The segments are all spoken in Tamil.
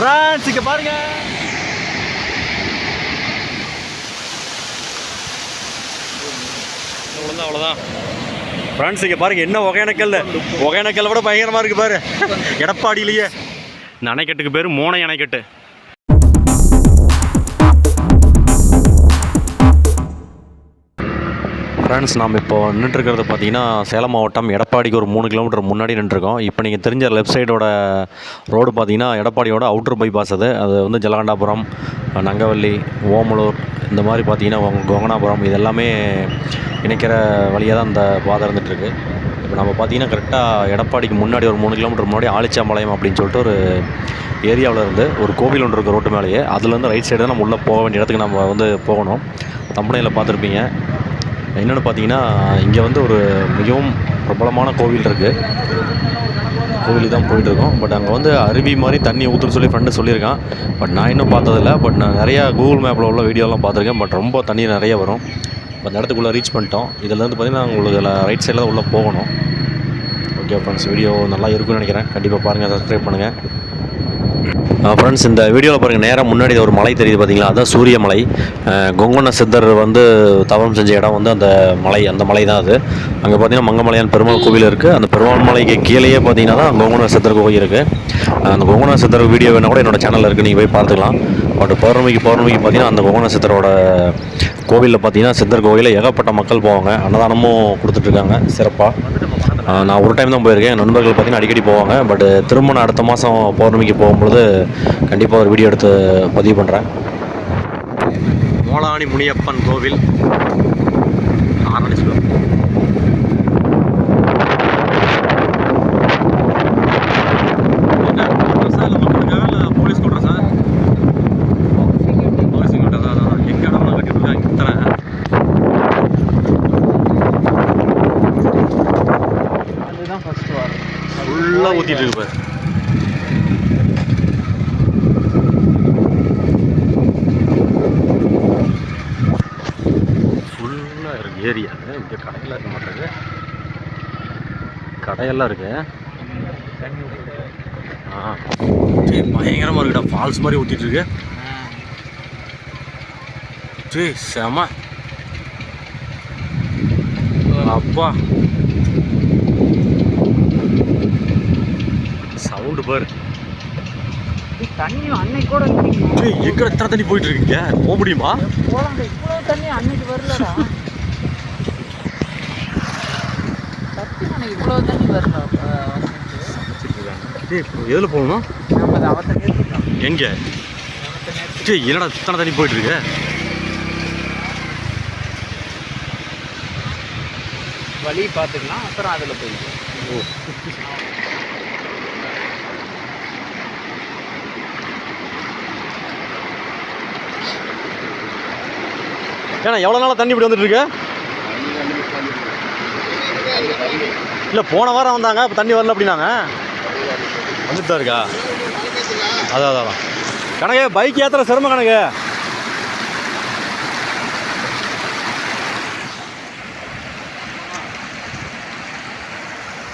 ஃப்ரான்ஸ் இங்கே பாருங்க. அவ்வளோதான் அவ்வளோதான் ஃப்ரெண்ட்ஸ் இங்கே பாருங்க என்ன ஒகேனக்கல் ஒகேனக்கல் விட பயங்கரமாக இருக்கு பாரு. எடப்பாடியிலேயே. இந்த அணைக்கட்டுக்கு பேர் மோனை அணைக்கட்டு. ஃப்ரெண்ட்ஸ் நாம் இப்போ நின்றுருக்கிறது பார்த்தீங்கன்னா சேலம் மாவட்டம் எடப்பாடிக்கு ஒரு மூணு கிலோமீட்டர் முன்னாடி நின்றுருக்கோம். இப்போ நீங்கள் தெரிஞ்ச லெஃப்ட் சைடோட ரோடு பார்த்தீங்கன்னா எடப்பாடியோட அவுட்டர் பைபாஸ் அது. அது வந்து ஜலகண்டாபுரம் நங்கவல்லி ஓமலூர் இந்த மாதிரி பார்த்தீங்கன்னா கொ- கொங்கனாபுரம் இது எல்லாமே இணைக்கிற வழியாக தான் இந்த பாதை இருந்துகிட்ருக்கு இப்போ நம்ம பார்த்தீங்கன்னா கரெக்டாக எடப்பாடிக்கு முன்னாடி ஒரு மூணு கிலோமீட்டர் முன்னாடி ஆலிச்சாம்பாளையம் அப்படின்னு சொல்லிட்டு ஒரு ஏரியாவில் இருந்து ஒரு கோவில் ஒன்று இருக்குது ரோட்டு மேலேயே. அதுலேருந்து ரைட் சைடு தான் நம்ம உள்ளே போக வேண்டிய இடத்துக்கு நம்ம வந்து போகணும். தம்பனையில் பார்த்துருப்பீங்க. என்னென்னு பார்த்தீங்கன்னா இங்கே வந்து ஒரு மிகவும் பிரபலமான கோவில் இருக்குது கோவிலுக்கு தான் போயிட்டுருக்கோம். பட் அங்கே வந்து அருவி மாதிரி தண்ணி ஊற்றுன்னு சொல்லி ஃப்ரெண்டு சொல்லியிருக்கான். பட் நான் இன்னும் பார்த்ததில்ல. பட் நான் நிறையா கூகுள் மேப்பில் உள்ள வீடியோலாம் பார்த்துருக்கேன். பட் ரொம்ப தண்ணி நிறைய வரும். இப்போ அந்த இடத்துக்குள்ளே ரீச் பண்ணிட்டோம். இதுலேருந்து பார்த்தீங்கன்னா உங்களுக்கு ரைட் சைடில் தான் உள்ளே போகணும். ஓகே ஃப்ரெண்ட்ஸ் வீடியோ நல்லா இருக்கும்னு நினைக்கிறேன். கண்டிப்பாக பாருங்கள் சப்ஸ்கிரைப் பண்ணுங்கள் ஃப்ரெண்ட்ஸ் இந்த வீடியோவில் பாருங்கள் நேராக முன்னாடி ஒரு மலை தெரியுது பார்த்தீங்களா அதான் சூரியமலை கொங்கொண்ண சித்தர் வந்து தவம் செஞ்ச இடம் வந்து அந்த மலை அந்த மலை தான் அது. அங்கே பார்த்தீங்கன்னா மங்கமலையான் பெருமாள் கோவில் இருக்குது அந்த பெருமாள் மலைக்கு கீழேயே பார்த்தீங்கன்னா தான் கொங்கொண்ண சித்தர் கோவில் இருக்குது அந்த கொங்கொண்ண சித்தர் வீடியோ வேணால் கூட என்னோட சேனலில் இருக்குது நீங்கள் போய் பார்த்துக்கலாம். பட் பௌர்ணமிக்கு பௌர்ணமிக்கு பார்த்தீங்கன்னா அந்த கொங்கண சித்தரோட கோவிலில் பார்த்தீங்கன்னா சித்தர் கோவிலில் ஏகப்பட்ட மக்கள் போவாங்க. அன்னதானமும் கொடுத்துட்ருக்காங்க. சிறப்பாக நான் ஒரு டைம் தான் போயிருக்கேன். என் நண்பர்கள் பார்த்தீங்கன்னா அடிக்கடி போவாங்க. பட் திரும்ப நான் அடுத்த மாதம் பௌர்ணமிக்கு போகும்பொழுது கண்டிப்பாக ஒரு வீடியோ எடுத்து பதிவு பண்ணுறேன் மோளானி முனியப்பன் கோவில். ஆரம்பிச்சு போலீஸ் கொள்றேன் சார் போலீஸ் கொள்றேன் சார் எங்க இடம்லாம் கட்டிட்டு இத்தனை அதுதான் ஃபர்ஸ்ட் வாரம் ஃபுல்லாக ஊற்றிட்டு இருக்கு பாரு ஃபுல்லாக இருக்கு ஏரியா. இங்கே கடையெல்லாம் இருக்க மாட்டேங்குது. கடையெல்லாம் இருக்கு. தண்ணி ஆ. சரி பயங்கரமாக இருக்குடா. ஃபால்ஸ் மாதிரி ஊற்றிட்டு இருக்கு. சரி செம. அப்பா. சவுண்டு பாரு. தண்ணி அன்னைக்கு கூட எங்க எத்தனை தண்ணி போயிட்டு இருக்கீங்க போக முடியுமா? போலாங்க இவ்வளோ தண்ணி அன்னைக்கு வரலடா. இவ்வளோ தண்ணி வரல எதில் போகணும்? நம்ம அதை அவத்த எங்க? டேய் என்னடா இத்தனை தண்ணி போயிட்டு இருக்கு வழி பார்த்துக்கலாம் அப்புறம் அதில் போய்க்கலாம். ஏன்னா எவ்வளோ நாளாக தண்ணி இப்படி வந்துட்டு இருக்கு? இல்லை போன வாரம் வந்தாங்க இப்போ தண்ணி வரல அப்படின்னாங்க. வந்துட்டு தான் இருக்கா? அதான் அதான். கணக்கு பைக் ஏற்றுற சிரமம் கணக்கு.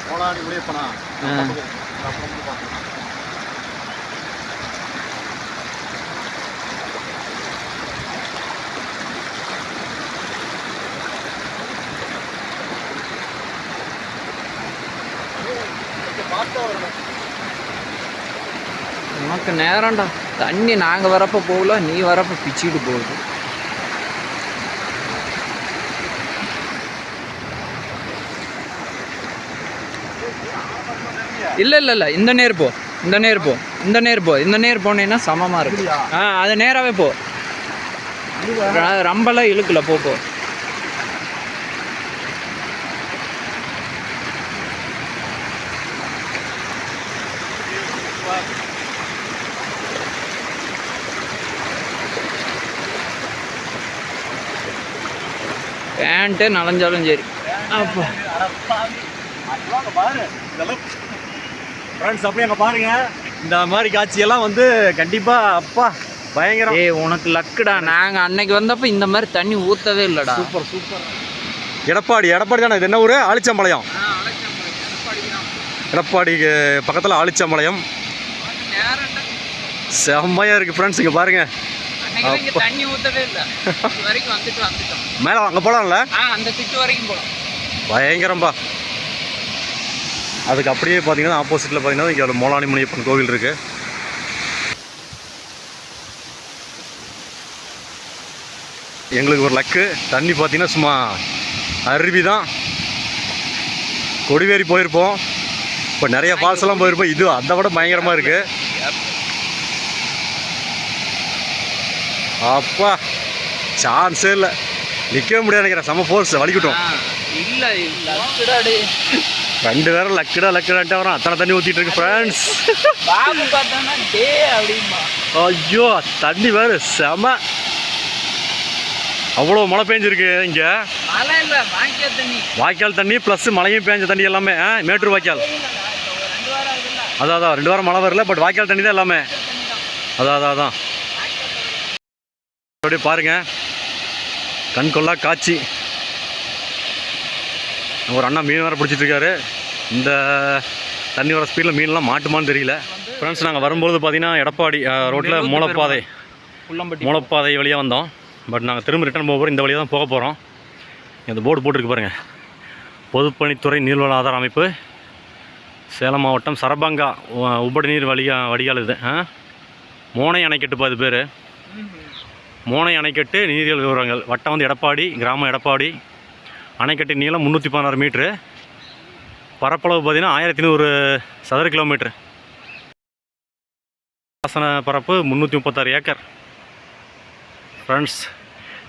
மோளாடி உனக்கு நேரம்டா. தண்ணி நாங்கள் வரப்போ போகல நீ வரப்போ பிச்சுக்கிட்டு போகுது. இல்லை இல்லை இல்லை. இந்த நேர் போ. இந்த நேர் போ. இந்த நேர் போ. இந்த நேர் போனேன்னா சமமாக இருக்கு ஆ அது நேராகவே போ. ரொம்பலாம் இழுக்கல போ போ. பேண்ட்டு நனைஞ்சாலும் சரி. அப்பா. ஃப்ரெண்ட்ஸ் அப்படியே அங்கே பாருங்க. இந்த மாதிரி காட்சியெல்லாம் வந்து கண்டிப்பாக அப்பா பயங்கரம். ஏய் உனக்கு லக்குடா. நாங்கள் அன்னைக்கு வந்தப்போ இந்த மாதிரி தண்ணி ஊற்றவே இல்லைடா. Super super. எடப்பாடி எடப்பாடி தானே? இது என்ன ஊர்? ஆலிச்சம்பாளையம் எடப்பாடிக்கு பக்கத்தில் ஆலிச்சம்பாளையம் செம்மையாக இருக்குது ஃப்ரெண்ட்ஸ் இங்கே பாருங்கள் தண்ணி ஊத்தவே இல்லை. இது வரைக்கும் வந்துட்டு வந்துட்டோம். மேலே அங்கே போகலாம்ல ஆ அந்த திட்டு வரைக்கும் போகலாம் பயங்கரம்பா. அதுக்கு அப்படியே பார்த்தீங்கன்னா ஆப்போசிட்டில் பார்த்தீங்கன்னா இங்கே மோலானி முனியப்பன் கோவில் இருக்குது எங்களுக்கு ஒரு லக்கு தண்ணி பார்த்தீங்கன்னா சும்மா அருவி தான் கொடிவேரி போயிருப்போம். இப்போ நிறைய ஃபால்ஸ் எல்லாம் போயிருப்போம். இது அதை விட பயங்கரமாக இருக்குது அப்பா சான்ஸே இல்லை. நிற்கவே முடியாது நினைக்கிறேன். செம ஃபோர்ஸ் வலிக்கட்டும். இல்ல லக்குடாடி ரெண்டு பேரும் லக்குடா லக்குடான்ட்டு வரோம். அத்தனை தண்ணி ஊற்றிட்டு இருக்கு ஃப்ரெண்ட்ஸ் பார்த்தோன்னா டே ஐயோ தண்ணி வேறு செம. அவ்வளோ மழை பெஞ்சிருக்கு இங்கே. மழை இல்ல வாங்கிக்க தண்ணி. வாய்க்கால் தண்ணி ப்ளஸ் மழையும் பேஞ்ச தண்ணி எல்லாமே. மேட்டூர் வாய்க்கால். அதான் அதான் ரெண்டு வாரம் மழை வரல பட் வாய்க்கால் தண்ணி தான் எல்லாமே. அதான் அதான் அதான். அப்படியே பாருங்க. கண் கொள்ளா காட்சி. ஒரு அண்ணா மீன் வேறு பிடிச்சிட்டு இருக்காரு. இந்த தண்ணி வர ஸ்பீடில் மீன்லாம் மாட்டுமான்னு தெரியல. ஃப்ரெண்ட்ஸ் நாங்கள் வரும்போது பார்த்தீங்கன்னா எடப்பாடி ரோட்டில் மூலப்பாதை மூலப்பாதை வழியாக வந்தோம். பட் நாங்கள் திரும்ப ரிட்டர்ன் போக போகிறோம் இந்த வழியாக தான் போக போகிறோம் இந்த போர்டு போட்டிருக்கு பாருங்கள் பொதுப்பணித்துறை நீர்வள ஆதார அமைப்பு. சேலம் மாவட்டம் சரபங்கா உ- உபரிநீர் வழியா வடிகால் இது மோனை அணைக்கட்டுப்பா இது பேர். மோனை அணைக்கட்டு நீரியல் விவரங்கள். வட்டம் வந்து எடப்பாடி கிராமம் எடப்பாடி. அணைக்கட்டு நீளம் முந்நூற்றி பதினாறு மீட்ரு. பரப்பளவு பார்த்தீங்கன்னா ஆயிரத்தி நூறு சதுர கிலோமீட்ரு. பாசன பரப்பு முந்நூற்றி முப்பத்தாறு ஏக்கர். ஃப்ரெண்ட்ஸ்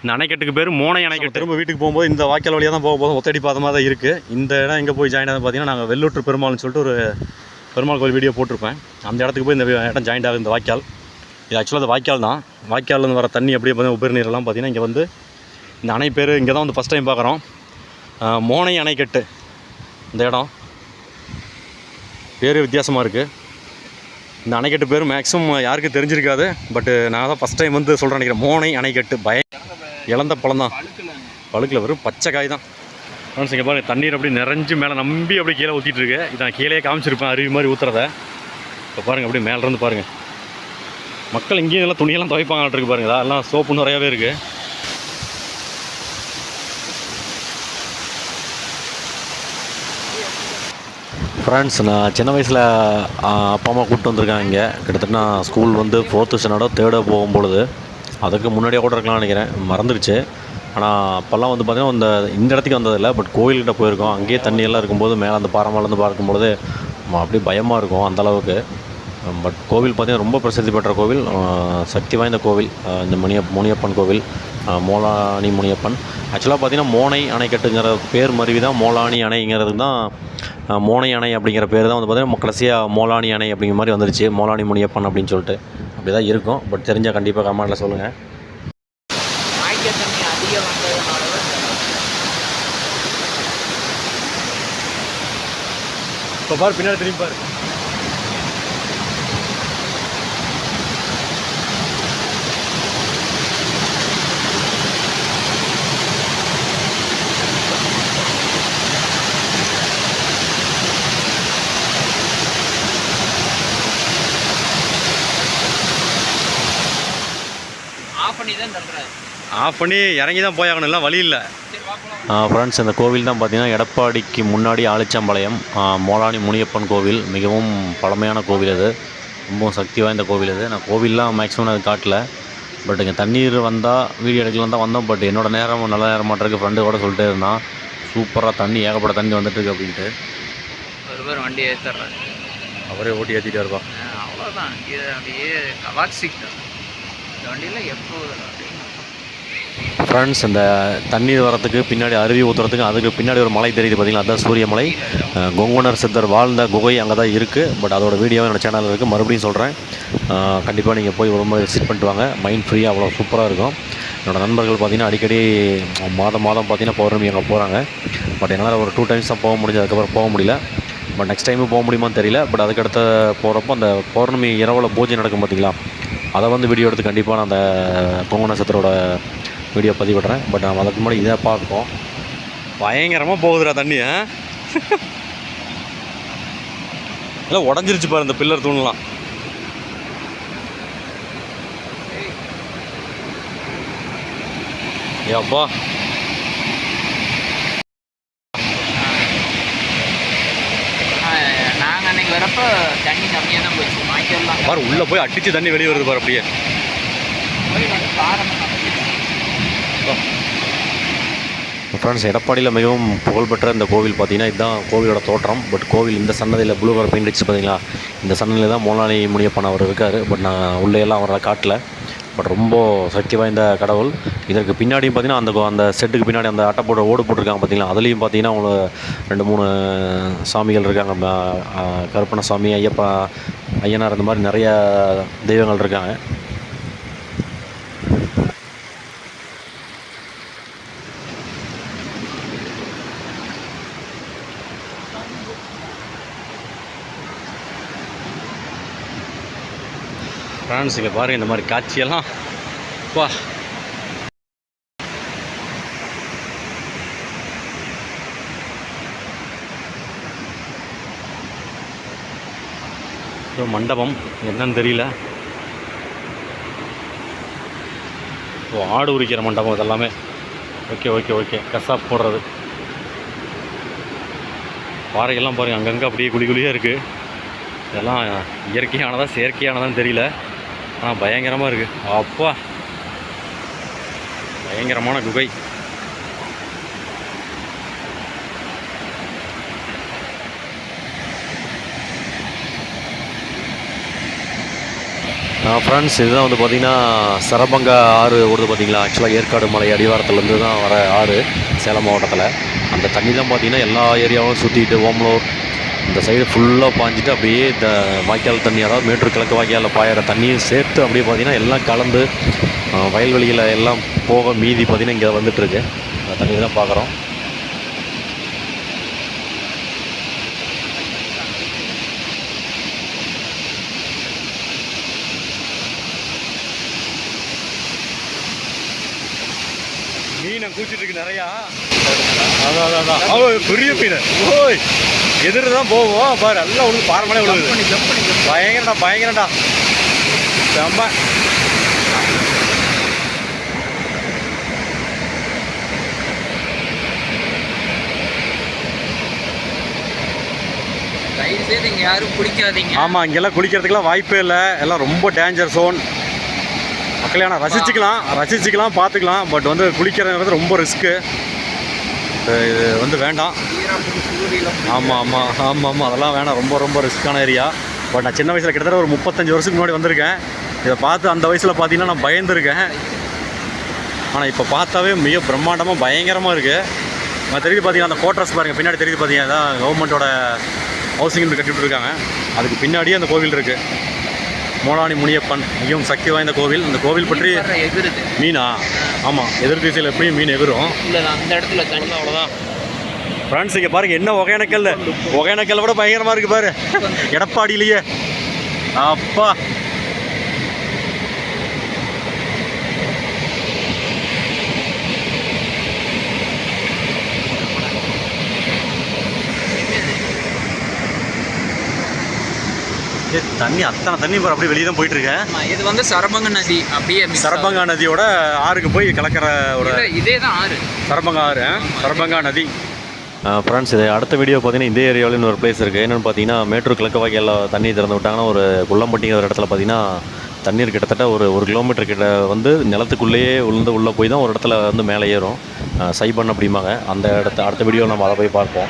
இந்த அணைக்கட்டுக்கு பேர் மோனை அணைக்கட்டு. திரும்ப வீட்டுக்கு போகும்போது இந்த வாய்க்கால் வழியாக தான் போக போதும் ஒத்தடி பாதமாக தான் இருக்குது இந்த இடம் எங்கே போய் ஜாயின் ஆகுது பார்த்தீங்கன்னா நாங்கள் வெள்ளூற்று பெருமாள்னு சொல்லிட்டு ஒரு பெருமாள் கோயில் வீடியோ போட்டிருப்பேன். அந்த இடத்துக்கு போய் இந்த இடம் ஜாயின் ஆகுது இந்த வாய்க்கால். இது ஆக்சுவலாக அது வாய்க்கால் தான். வாய்க்கால்லேருந்து வர தண்ணி அப்படியே பார்த்தீங்கன்னா உபரி நீரெல்லாம் பார்த்தீங்கன்னா இங்கே வந்து இந்த அணை பேர் இங்கே தான் வந்து ஃபஸ்ட் டைம் பார்க்குறோம். மோனை அணைக்கட்டு. இந்த இடம். பேர் வித்தியாசமாக இருக்குது இந்த அணைக்கட்டு பேர் மேக்ஸிமம் யாருக்கும் தெரிஞ்சிருக்காது. பட்டு நான் தான் ஃபஸ்ட் டைம் வந்து சொல்கிறேன் நினைக்கிறேன். மோனை அணைக்கட்டு. பய இழந்த பழம் தான். பழுக்கில். வெறும் பச்சை காய் தான். ஃப்ரெண்ட்ஸ் இங்கே பாருங்கள் தண்ணீர் அப்படி நிறைஞ்சு மேலே நம்பி அப்படி கீழே ஊற்றிட்டுருக்கு இதான் கீழே காமிச்சிருப்பேன். அருவி மாதிரி ஊற்றுறத இப்போ பாருங்கள் அப்படியே மேலேருந்து பாருங்கள் மக்கள் இங்கேயும் எல்லாம் துணியெல்லாம் துவைப்பாங்க இருக்கு பாருங்க. அதெல்லாம் சோப்பு நிறையாவே இருக்குது ஃப்ரெண்ட்ஸ் நான் சின்ன வயசில் அப்பா அம்மா கூப்பிட்டு வந்திருக்காங்க இங்கே. கிட்டத்தட்ட நான் ஸ்கூல் வந்து ஃபோர்த்து ஸ்டாண்டர்டோ தேர்டோ போகும்பொழுது அதுக்கு முன்னாடியே கூட இருக்கலாம்னு நினைக்கிறேன். மறந்துடுச்சு ஆனால் அப்போல்லாம் வந்து பார்த்திங்கன்னா இந்த இந்த இடத்துக்கு வந்ததில்லை. பட் கோயில்கிட்ட போயிருக்கோம். அங்கேயே தண்ணியெல்லாம் இருக்கும்போது மேலே அந்த பாறை மேலேருந்து பார்க்கும்பொழுது அப்படியே பயமாக இருக்கும் அந்த அளவுக்கு. பட் கோவில் பார்த்திங்கன்னா ரொம்ப பிரசித்தி பெற்ற கோவில் சக்தி வாய்ந்த கோவில் இந்த முனிய முனியப்பன் கோவில் மோலானி முனியப்பன். ஆக்சுவலாக பார்த்திங்கன்னா மோனை அணைக்கட்டுங்கிற பேர் மருவி தான் மோலானி அணைங்கிறது தான் மோனை அணை அப்படிங்கிற பேர் தான் வந்து பார்த்திங்கன்னா கடைசியாக மோலானி அணை அப்படிங்கிற மாதிரி வந்துருச்சு மோலானி முனியப்பன் அப்படின்னு சொல்லிட்டு. அப்படி தான் இருக்கும் பட் தெரிஞ்சால் கண்டிப்பாக கமெண்ட்டில் சொல்லுங்கள் இப்போ பாரு பின்னாடி திரும்பி பாரு ஆஃப் பண்ணி தான் தள்ளுறாரு ஆஃப் பண்ணி இறங்கி தான் போயாகணும் இல்லை வழி இல்லை. ஃப்ரெண்ட்ஸ் இந்த கோவில் தான் பார்த்தீங்கன்னா எடப்பாடிக்கு முன்னாடி ஆலிச்சம்பாளையம். ஆ, மோலானி முனியப்பன் கோவில். மிகவும் பழமையான கோவில் அது. ரொம்பவும் சக்தி வாய்ந்த கோவில் அது. நான் கோவில்லாம் மேக்ஸிமம் அது காட்டல. பட் இங்கே தண்ணீர் வந்தால் வீடியோ எடுக்கலாம் தான் வந்தோம். பட் என்னோட நேரம் நல்ல நேரம் மாட்டிருக்கு ஃப்ரெண்டு கூட சொல்லிட்டே இருந்தான். சூப்பராக தண்ணி ஏகப்பட்ட தண்ணி வந்துட்டு இருக்கு அப்படின்ட்டு. ஒரு பேர் வண்டி ஏற்றுறாரு அவரே ஓட்டி ஏற்றிட்டு இருப்பா அவ்வளோதான் இது அப்படியே கவாக்சிக் இந்த வண்டியில் எப்போ ஃப்ரெண்ட்ஸ் இந்த தண்ணீர் வரத்துக்கு பின்னாடி அருவி ஊற்றுறதுக்கு அதுக்கு பின்னாடி ஒரு மலை தெரியுது பார்த்தீங்களா அதுதான் சூரியமலை கொங்குனர் சித்தர் வாழ்ந்த குகை அங்கே தான் இருக்குது பட் அதோட வீடியோ என்னோட சேனலில் இருக்குது மறுபடியும் சொல்கிறேன் கண்டிப்பாக நீங்கள் போய் ஒரு முறை விசிட் பண்ணிட்டு வாங்க. மைண்ட் ஃப்ரீயாக அவ்வளோ சூப்பராக இருக்கும். என்னோடய நண்பர்கள் பார்த்தீங்கன்னா அடிக்கடி மாதம் மாதம் பார்த்தீங்கன்னா பௌர்ணமி அங்கே போகிறாங்க பட் என்னால் ஒரு டூ டைம்ஸ் தான் போக முடிஞ்சு அதுக்கப்புறம் போக முடியல. பட் நெக்ஸ்ட் டைமு போக முடியுமான்னு தெரியல. பட் அதுக்கடுத்த போகிறப்போ அந்த பௌர்ணமி இரவில் பூஜை நடக்கும் பார்த்தீங்களா அதை வந்து வீடியோ எடுத்து கண்டிப்பாக நான் அந்த கொங்கு நட்சத்திரோட வீடியோ பதிவிடுறேன். பட் நம்ம அதுக்கு முன்னாடி இதை பார்ப்போம். பயங்கரமாக போகுதுடா தண்ணி இல்லை உடஞ்சிருச்சு பாரு இந்த பில்லர் தூண்லாம். ஏப்பா நாங்கள் பாரு உள்ளே போய் அடிச்சு தண்ணி வெளியே வருது பாரு அப்படியே. ஃப்ரெண்ட்ஸ் எடப்பாடியில் மிகவும் புகழ்பெற்ற இந்த கோவில் பார்த்தீங்கன்னா இதுதான் கோவிலோட தோற்றம். பட் கோவில் இந்த சன்னதியில் ப்ளூ கலர் பெயிண்ட் அடிச்சு பார்த்தீங்களா இந்த சன்னதியில் தான் மோலானி முனியப்பன் அவர் இருக்கார். பட் நான் உள்ளேயெல்லாம் அவரை காட்டல. பட் ரொம்ப சக்தி வாய்ந்த கடவுள். இதற்கு பின்னாடியும் பார்த்தீங்கன்னா அந்த அந்த செட்டுக்கு பின்னாடி அந்த அட்டை போட்டு ஓடு போட்டிருக்காங்க பார்த்தீங்களா அதுலேயும் பார்த்தீங்கன்னா அவங்க ரெண்டு மூணு சாமிகள் இருக்காங்க. கருப்பண சாமி ஐயப்பா ஐயனார் இந்த மாதிரி நிறையா தெய்வங்கள் இருக்காங்க. ஃப்ரான்ஸ் இங்கே பாருங்கள் இந்த மாதிரி காட்சியெல்லாம். வா. மண்டபம் என்னன்னு தெரியல. ஓ ஆடு உரிக்கிற மண்டபம் இதெல்லாமே. Okay okay okay. கசாப் போடுறது. பாறைகள்லாம் பாருங்கள் அங்கங்கே அப்படியே குழி குழியாக இருக்குது இதெல்லாம் இயற்கையானதா செயற்கையானதான்னு தெரியல. ஆனால் பயங்கரமாக இருக்குது அப்பா. பயங்கரமான குகை. ஃப்ரெண்ட்ஸ் இதுதான் வந்து பார்த்திங்கன்னா சரபங்கா ஆறு ஓடுது பார்த்தீங்களா ஆக்சுவலாக ஏற்காடு மலை அடிவாரத்துலேருந்து தான் வர ஆறு சேலம் மாவட்டத்தில். அந்த தண்ணி தான் பார்த்திங்கன்னா எல்லா ஏரியாவும் சுற்றிட்டு ஓமலூர் இந்த சைடு ஃபுல்லாக பாஞ்சிட்டு அப்படியே இந்த வாய்க்கால் தண்ணி அதாவது மேட்டூர் கிழக்கு வாய்க்காலில் பாயிற தண்ணியும் சேர்த்து அப்படியே பார்த்திங்கன்னா எல்லாம் கலந்து வயல்வெளியில் எல்லாம் போக மீதி பார்த்திங்கன்னா இங்கே வந்துட்டுருக்கு. அந்த தண்ணி தான் பார்க்குறோம் மீனை கூச்சிட்டு இருக்கு நிறையா. அதான் அதான் அதான். பெரிய மீன். ஓய். எதிர் தான் போவோம். பாரு எல்லாம் உழுது பாரமலே உழுது. பயங்கரடா பயங்கரடா செம்ம. இங்கே யாரும் பிடிக்காதீங்க ஆமாம் இங்கெல்லாம் குளிக்கிறதுக்கெல்லாம் வாய்ப்பே இல்லை. எல்லாம் ரொம்ப டேஞ்சர் ஜோன் மக்களே ஆனால் ரசிச்சுக்கலாம். ரசிச்சுக்கலாம் பார்த்துக்கலாம். பட் வந்து குளிக்கிறது ரொம்ப ரிஸ்க்கு இது வந்து வேண்டாம். ஆமாம் ஆமாம் ஆமாம் ஆமாம் அதெல்லாம் வேணாம். ரொம்ப ரொம்ப ரிஸ்க்கான ஏரியா. பட் நான் சின்ன வயசில் கிட்டத்தட்ட ஒரு முப்பத்தஞ்சு வருஷத்துக்கு முன்னாடி வந்திருக்கேன். இதை பார்த்து அந்த வயசில் பார்த்தீங்கன்னா நான் பயந்துருக்கேன். ஆனால் இப்போ பார்த்தாவே மிக பிரம்மாண்டமாக பயங்கரமாக இருக்குது நான் தெரியுது பார்த்தீங்கன்னா அந்த கோட்ரஸ் பாருங்கள் பின்னாடி தெரியுது பார்த்தீங்கன்னா அதான் கவர்மெண்ட்டோட ஹவுசிங் கட்டிட்டு இருக்காங்க. அதுக்கு பின்னாடியே அந்த கோவில் இருக்குது மோலானி முனியப்பன் மிகவும் சக்தி வாய்ந்த கோவில். இந்த கோவில் பற்றி மீனா ஆமாம் எதிர் திசையில் எப்படியும் மீன் எகிரும். இல்லை அந்த இடத்துல தண்ணி அவ்வளோதான் ஃப்ரெண்ட்ஸ் இங்கே பாருங்க என்ன ஒகேனக்கல் ஒகேனக்கல் விட பயங்கரமாக இருக்குது பாரு. எடப்பாடியிலேயே. அப்பா. தண்ணி அத்தனை தண்ணி பாரு அப்படியே வெளியே தான் போயிட்டு இருக்கேன் ஆமா, இது வந்து சரபங்க நதி அப்படியே. சரபங்கா நதியோட ஆறுக்கு போய் கலக்கிற ஒரு இல்ல, இதே தான் ஆறு. சரபங்கா ஆறு? சரபங்கா நதி. ஃப்ரெண்ட்ஸ் இது அடுத்த வீடியோ பார்த்தீங்கன்னா இந்த ஏரியாவிலும் ஒரு பிளேஸ் இருக்குது என்னென்னு பார்த்தீங்கன்னா மேட்டூர் கிழக்கு வாய்க்காலில் தண்ணி திறந்து விட்டாங்கன்னா ஒரு குள்ளம்பட்டிங்கிற ஒரு இடத்துல பார்த்தீங்கன்னா தண்ணீர் கிட்டத்தட்ட ஒரு ஒரு கிலோமீட்டர் கிட்ட வந்து நிலத்துக்குள்ளேயே உளுந்து உள்ளே போய் தான் ஒரு இடத்துல வந்து மேலே ஏறும். சைபன் அப்படிம்பாங்க. அந்த இடத்த அடுத்த வீடியோ நம்ம அதை போய் பார்ப்போம்.